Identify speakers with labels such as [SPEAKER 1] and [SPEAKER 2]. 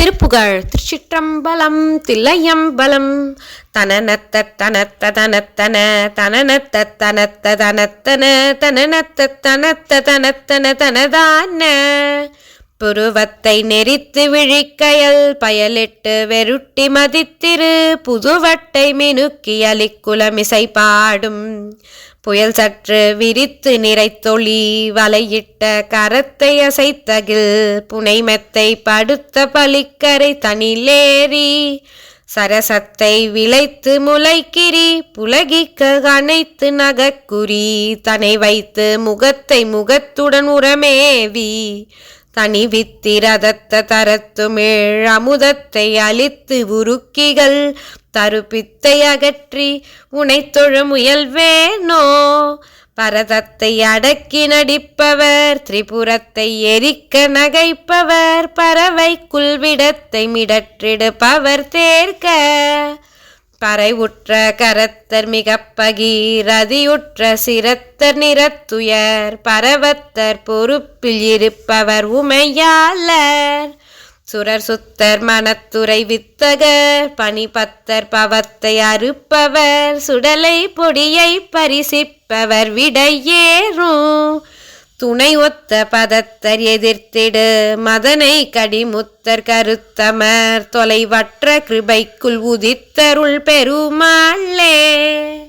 [SPEAKER 1] திருப்புகழ். திருச்சிற்றம்பலம் தில்லையம்பலம். தனநத்த தனத்த தனத்தன தனநத்த தனத்த தனத்தன தனநத்த தனத்த தனத்தன தனதான. புருவத்தை நெறித்து விழிக்கையல் பயலிட்டு வெருட்டி மதித்திரு புதுவட்டை மினுக்கி அலிக்குலமிசை பாடும். புயல் சற்று விரித்து நிறைத்தொளி வலையிட்ட கரத்தை அசைத்தகில் புனைமெத்தை படுத்த பலிக்கரை தனிலேறி. சரசத்தை விளைத்து முளைக்கிரி புலகிக்க அனைத்து நகக்குறி தனை வைத்து முகத்தை முகத்துடன் உரமேவி. தனி வித்திரதத்த தரத்துமேழ் அமுதத்தை அழித்து உருக்கிகள் தருப்பித்தை அகற்றி உனைத்தொழ முயல்வேனோ? பரதத்தை அடக்கி நடிப்பவர் திரிபுரத்தை எரிக்க நகைப்பவர் பறவை குல்விடத்தை மிடற்றிடுப்பவர் தேர்க்க பறைவுற்ற கரத்தர் மிகப் பகீரதியுற்ற சிரத்தர் நிறத்துயர் பரவத்தர் பொறுப்பில் இருப்பவர் உமையாளர். சுரர் சுத்தர் மனத்துறை வித்தகர் பனிபத்தர் பவத்தை அறுப்பவர் சுடலை பொடியை பரிசிப்பவர் விடையேறும். துணை ஒத்த பதத்தர் எதிர்த்திடு. மதனை கடிமுத்தர் கருத்தமர் தொலைவற்ற கிருபைக்குள் உதித்தருள் பெருமாளே.